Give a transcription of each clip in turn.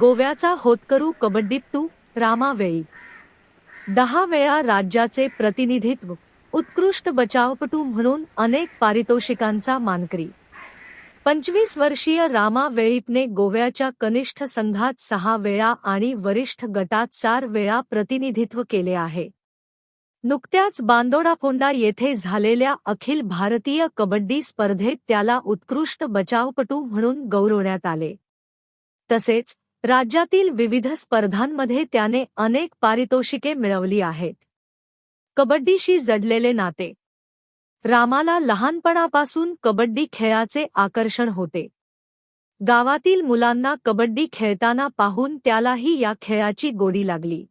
गोव्याचा होतकरू कबड्डीपटू रामावेळी. दहा वेळा राज्याचे प्रतिनिधित्व उत्कृष्ट बचावपटू म्हणून अनेक पारितोषिकांचा मानकरी. पंचवीस वर्षीय रामा वेळीपने गोव्याच्या कनिष्ठ संघात सहा वेळा आणि वरिष्ठ गटात चार वेळा प्रतिनिधित्व केले आहे. नुकत्याच बांदोडाफोंडा येथे झालेल्या अखिल भारतीय कबड्डी स्पर्धेत त्याला उत्कृष्ट बचावपटू म्हणून गौरवण्यात आले. तसेच राज्यातील विविध स्पर्धांमध्ये त्याने अनेक पारितोषिके मिळवली आहेत. कबड्डीशी जडलेले नाते. रामाला लहानपणापासून कबड्डी खेळाचे आकर्षण होते. गावातील मुलांना कबड्डी खेळताना पाहून त्यालाही या खेळाची गोडी लागली.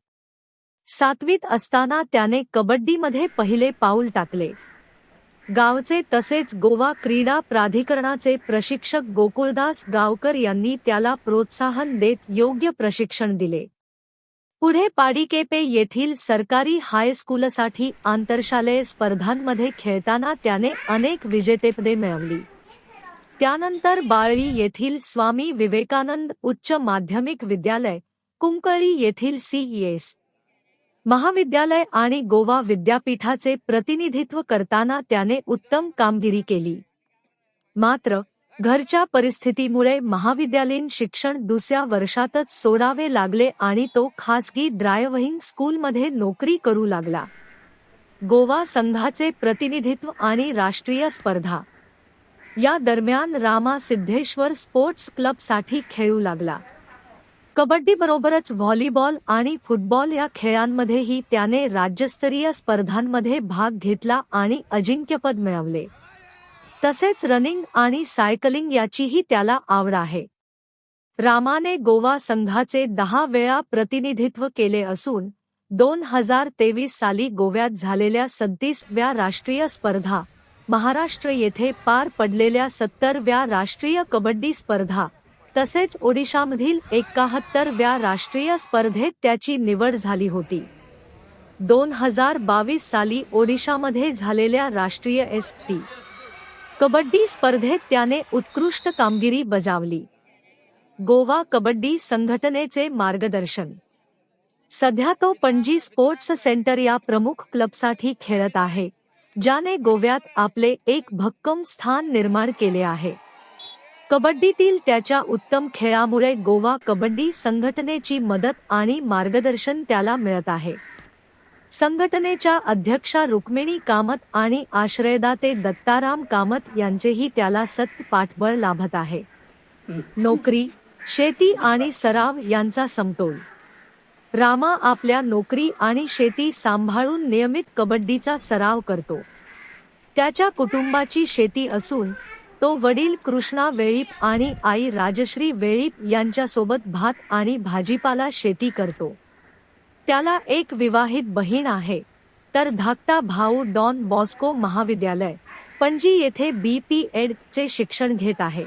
सातवीत असताना त्याने कबड्डीमध्ये पहिले पाऊल टाकले. गावचे तसेच गोवा क्रीडा प्राधिकरणाचे प्रशिक्षक गोकुळदास गावकर यांनी त्याला प्रोत्साहन देत योग्य प्रशिक्षण दिले. पुढे पाडिकेपे येथील सरकारी हायस्कूलसाठी आंतरशालेय स्पर्धांमध्ये खेळताना त्याने अनेक विजेतेपदे मिळवली. त्यानंतर बाळळी येथील स्वामी विवेकानंद उच्च माध्यमिक विद्यालय कुंकळी येथील सीईएस महाविद्यालय आणि गोवा विद्यापीठाचे प्रतिनिधित्व करताना त्याने उत्तम कामगिरी केली. मात्र घरच्या परिस्थितीमुळे महाविद्यालयीन शिक्षण दुसऱ्या वर्षातच सोडावे लागले आणि तो खासगी ड्रायव्हिंग स्कूलमध्ये नोकरी करू लागला. गोवा संघाचे प्रतिनिधित्व आणि राष्ट्रीय स्पर्धा. या दरम्यान रामा सिद्धेश्वर स्पोर्ट्स क्लबसाठी खेळू लागला. कबड्डीबरोबरच व्हॉलीबॉल आणि फुटबॉल या खेळांमध्येही त्याने राज्यस्तरीय स्पर्धांमध्ये भाग घेतला आणि अजिंक्यपद मिळवले. तसेच रनिंग आणि सायकलिंग याचीही त्याला आवड आहे. रामाने गोवा संघाचे दहा वेळा प्रतिनिधित्व केले असून दोन हजार तेवीस साली गोव्यात झालेल्या सत्तीसव्या राष्ट्रीय स्पर्धा महाराष्ट्र येथे पार पडलेल्या सत्तरव्या राष्ट्रीय कबड्डी स्पर्धा तसेच ओडिशामधील एकाहत्तरव्या राष्ट्रीय स्पर्धेत त्याची निवड झाली होती. दोन हजार बावीस साली ओडिशामध्ये झालेल्या राष्ट्रीय एस टी कबड्डी स्पर्धेत त्याने उत्कृष्ट कामगिरी बजावली. गोवा कबड्डी संघटनेचे मार्गदर्शन. सध्या तो पणजी स्पोर्ट्स सेंटर या प्रमुख क्लबसाठी खेळत आहे ज्याने गोव्यात आपले एक भक्कम स्थान निर्माण केले आहे. कबड्डीतील त्याच्या उत्तम खेळामुळे गोवा कबड्डी संघटनेची मदत आणि मार्गदर्शन त्याला मिळत आहे. संघटनेच्या अध्यक्षा रुक्मिणी कामत आणि आश्रयदाते दत्ताराम कामत यांचेही त्याला सत पाठबळ लाभत आहे. नोकरी शेती आणि सराव यांचा समतोल. रामा आपल्या नोकरी आणि शेती सांभाळून नियमित कबड्डीचा सराव करतो. त्याच्या कुटुंबाची शेती असून तो वडील कृष्णा वेळीप आणि आई राजश्री वेळीप यांच्यासोबत भात आणि भाजीपाला शेती करतो. त्याला एक विवाहित बहीण आहे. तर धाकटा भाऊ डॉन बॉस्को महाविद्यालय पणजी येथे बी पी एड चे शिक्षण घेत आहे.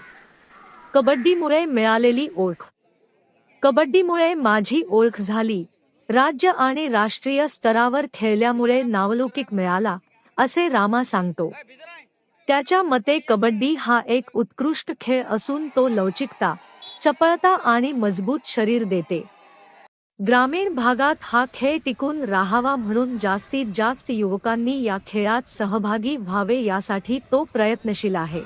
कबड्डीमुळे मिळालेली ओळख. कबड्डीमुळे माझी ओळख झाली. राज्य आणि राष्ट्रीय स्तरावर खेळल्यामुळे नावलौकिक मिळाला असे रामा सांगतो. त्याच्या मते कबड्डी हा एक उत्कृष्ट खेळ असून तो लवचिकता चपळता आणि मजबूत शरीर देते. ग्रामीण भागात हा खेळ टिकून राहावा म्हणून जास्तीत जास्त युवकांनी या खेळात सहभागी व्हावे यासाठी तो प्रयत्नशील आहे.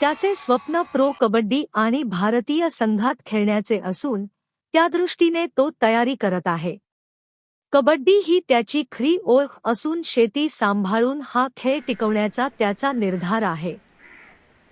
त्याचे स्वप्न प्रो कबड्डी आणि भारतीय संघात खेळण्याचे असून त्या दृष्टीने तो तयारी करत आहे. कबड्डी ही त्याची खरी ओळख असून शेती सांभाळून हा खेळ टिकवण्याचा त्याचा निर्धार आहे.